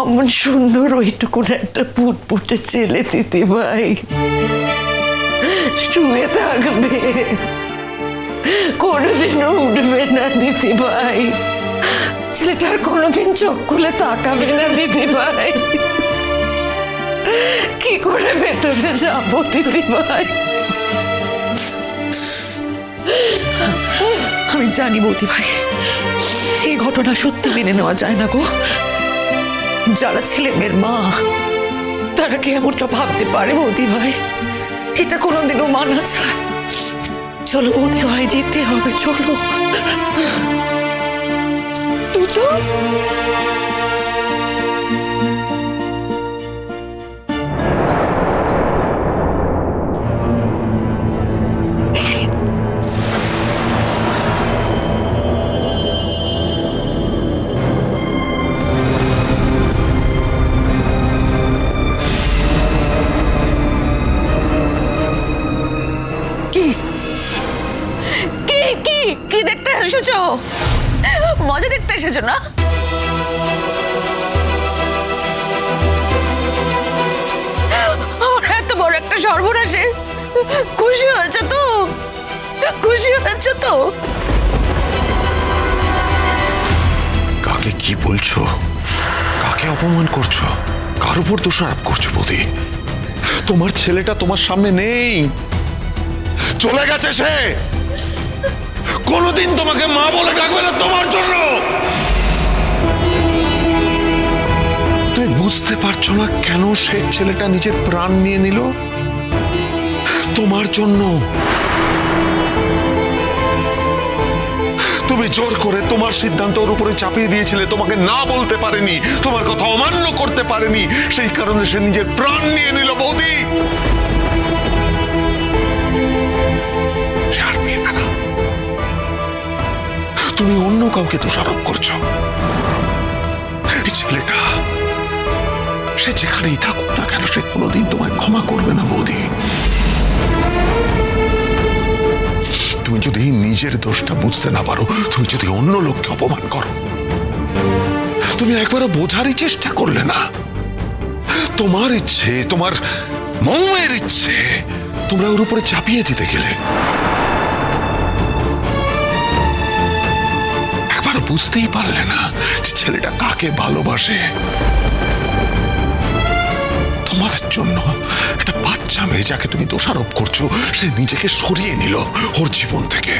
অমন সুন্দর ওইটুকুন একটা পুটপুটে ছেলে দিতে ভাই। শুয়ে থাকবে। কোনোদিনও উঠবে না দিদি ভাই। ছেলেটার কোনোদিন চোখ খুলে তাকাবে না দিদি ভাই। কি করে ভেতরে যাব দিদি ভাই? আমি জানি বৌদি ভাই, এই ঘটনা সত্যি মেনে নেওয়া যায় না গো। যারা ছেলে মেয়ের মা, তারা কি এমনটা ভাবতে পারে বৌদি ভাই এটা কোনোদিনও মানা যায়। চলো বৌদি ভাই যেতে হবে, চলো। কি দেখতে এসেছ? মজা দেখতে এসেছ, না? একটা সর্বনাশে। খুশি হয়েছে তো? খুশি হয়েছে তো? কাকে কি বলছো? কাকে অপমান করছ? কার উপর দোষারোপ করছ, বৌদি? তোমার ছেলেটা তোমার সামনে নেই। চলে গেছে সে! কোনোদিন তোমাকে মা বলে ডাকবে না তোমার জন্য। তুমি বুঝতে পারছ না কেন সে ছেলেটা নিজের প্রাণ নিয়ে নিল? তোমার জন্য। তুমি জোর করে তোমার সিদ্ধান্ত ওর উপরে চাপিয়ে দিয়েছিলে, তোমাকে না বলতে পারেনি, তোমার কথা অমান্য করতে পারেনি, সেই কারণে সে নিজের প্রাণ নিয়ে নিল বৌদি। তুমি অন্য কাউকে দোষারোপ করছ। ছেলেটা, সে যেখানেই থাকুক না কেন, সে কোনোদিন তোমায় ক্ষমা করবে না, বৌদি। তুমি যদি নিজের দোষটা বুঝতে না পারো, তুমি যদি অন্য লোককে অপমান করো, তুমি একবারও বোঝারই চেষ্টা করলে না। তোমার ইচ্ছে, তোমার মৌমের ইচ্ছে, তোমরা ওর উপরে চাপিয়ে দিতে গেলে। একবার বুঝতেই পারলে না ছেলেটা কাকে ভালোবাসে। তোমাদের জন্য একটা বাচ্চা মেয়ে যাকে তুমি দোষারোপ করছ, সে নিজেকে সরিয়ে নিল ওর জীবন থেকে।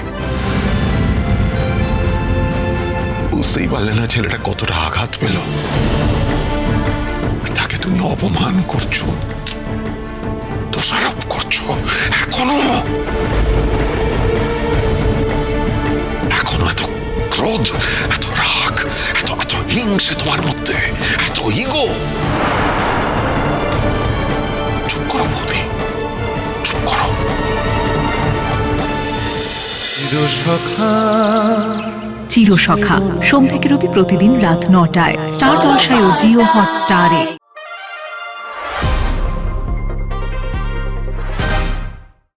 বুঝতেই পারলে না ছেলেটা কতটা আঘাত পেল। তাকে তুমি অপমান করছ, দোষারোপ করছ, এখনও। ক্রোধ এত রাগ এত এত হিংসে তোমার মধ্যে এত ইগো চুপ করো বৌদি চুপ করো। চিরসখা। সোম থেকে রবি প্রতিদিন রাত নটায়। স্টার জলসায় ও জিও হটস্টারে।